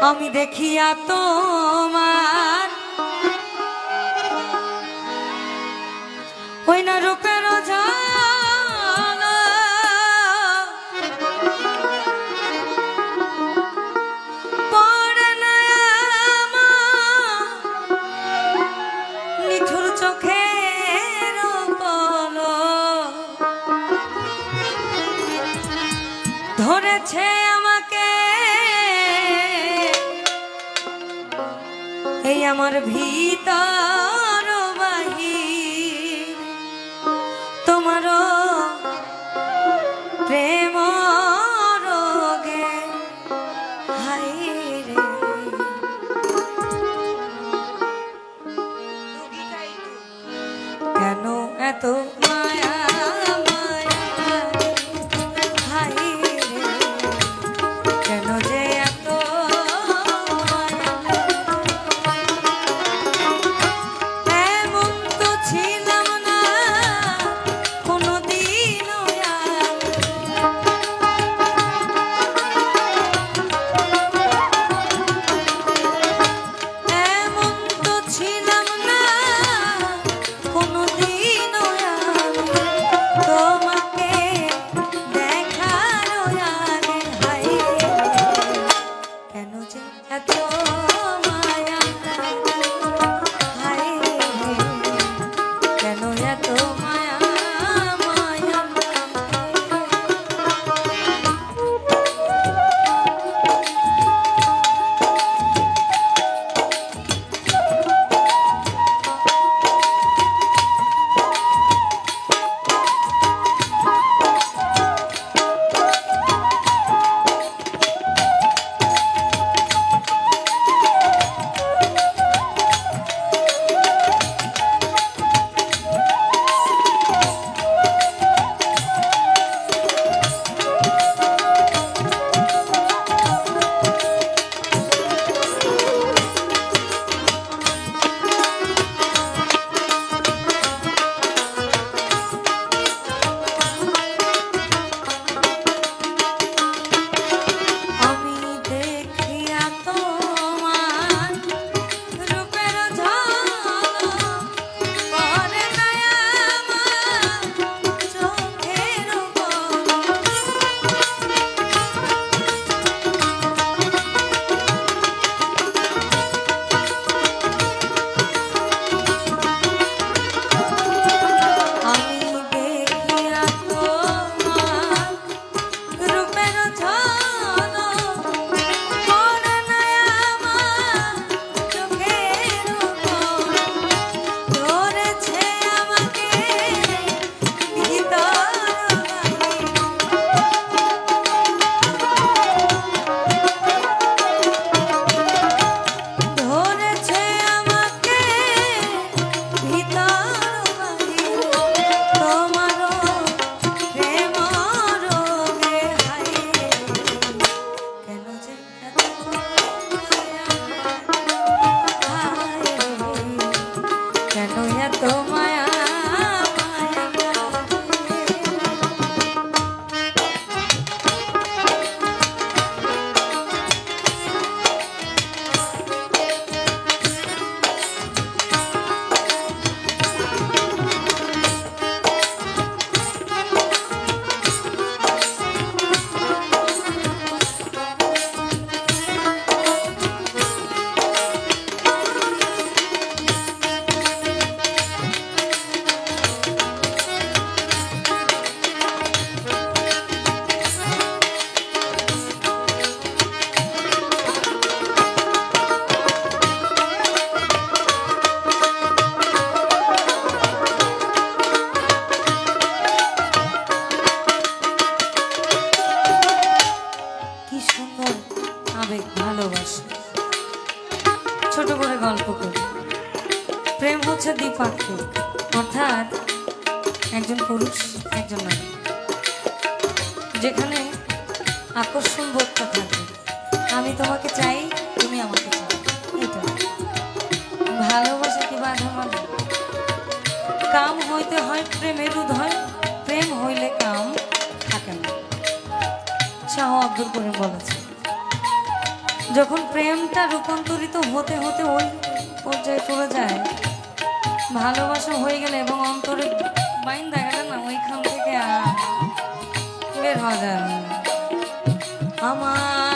আমি দেখিয়া তোমার। ওই না রূপের আমার ভিতর বাহি তোমার আবেগ ভালোবাসা। ছোট করে গল্প করি। প্রেম হচ্ছে দ্বিপাক্ষিক। অর্থাৎ একজন পুরুষ, একজন নারী। যেখানে আকর্ষণ বোধটা থাকে। আমি তোমাকে চাই, তুমি আমাকে চাও। এটা ভালোবাসা কি বাধা মানে? কাম হইতে হয় প্রেমের উদয়। প্রেম হইলে কাম থাকে না। শাহ আব্দুল করিম বলেছে যখন প্রেমটা রূপান্তরিত হতে হতে ওই পর্যায়ে চলে যায়, ভালোবাসা হয়ে গেলে এবং অন্তরে বাইন দেখা যায় না, ওইখান থেকে বের হওয়া যায় আমার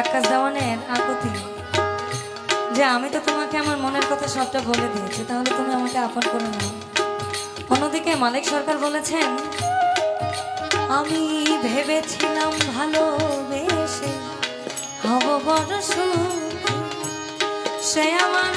আকাশ দেওয়ানের আকতি যে আমি তো তোমাকে আমার মনের কথা সবটা বলে দিয়েছি, তাহলে তুমি আমাকে আপন করে নাও। অন্যদিকে মালিক সরকার বলেছেন, আমি ভেবেছিলাম ভালোবেসে হব বড় সে আমার